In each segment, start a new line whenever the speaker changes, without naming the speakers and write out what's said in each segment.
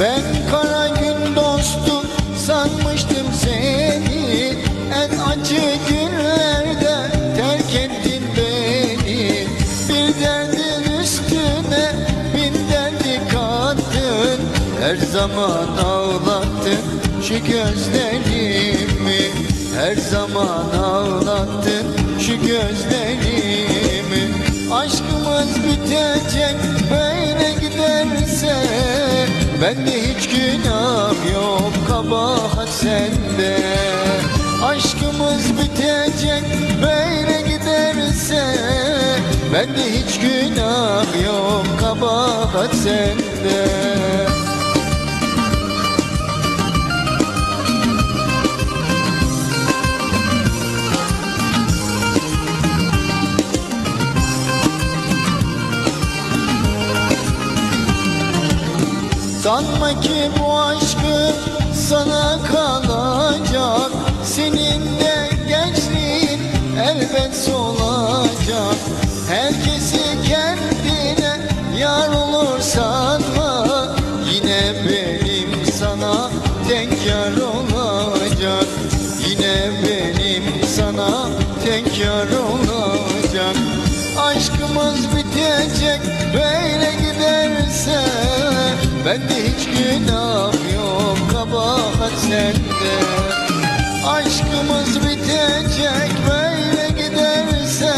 Ben kara gün dostum sanmıştım seni. En acı günlerde terk ettin beni. Bir derdin üstüne bin derdi kattın. Her zaman ağlattın şu gözlerimi. Her zaman ağlattın şu gözlerimi. Aşkımız bitecek Bende hiç günah yok kabahat sende. Aşkımız bitecek böyle giderse. Bende hiç günah yok kabahat sende Sanma ki bu aşkım sana kalacak. Seninle gençliğin elbet solacak. Herkesi kendine yar olur sanma. Yine benim sana tek yar olacak. Yine benim sana tek yar Aşkımız bitecek böyle giderse Bende hiç günah yok kabahat sende. Aşkımız bitecek böyle giderse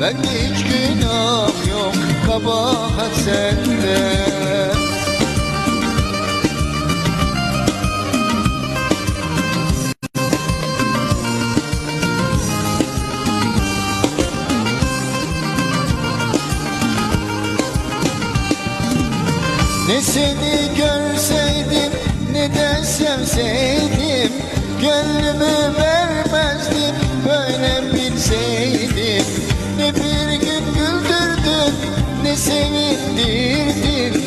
Bende hiç günah yok kabahat sende Ne seni görseydim ne de sevseydim Gönlümü vermezdim böyle bilseydim. Ne bir gün güldürdün ne sevindirdin.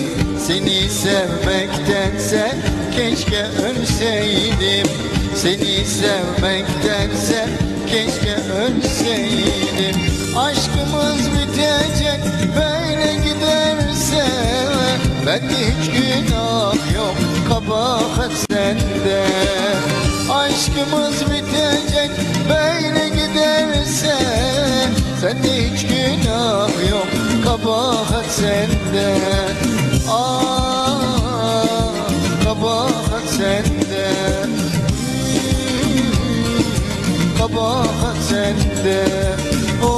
Seni sevmektense keşke ölseydim. Seni sevmektense keşke ölseydim. Aşkımız bitecek Bende hiç günah yok kabahat sende. Aşkımız bitecek böyle giderse. Sende hiç günah yok kabahat sende. Ah kabahat sende. Hmm, Kabahat sende. Oh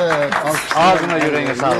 Evet.
Ağzına yüreğine sağlık.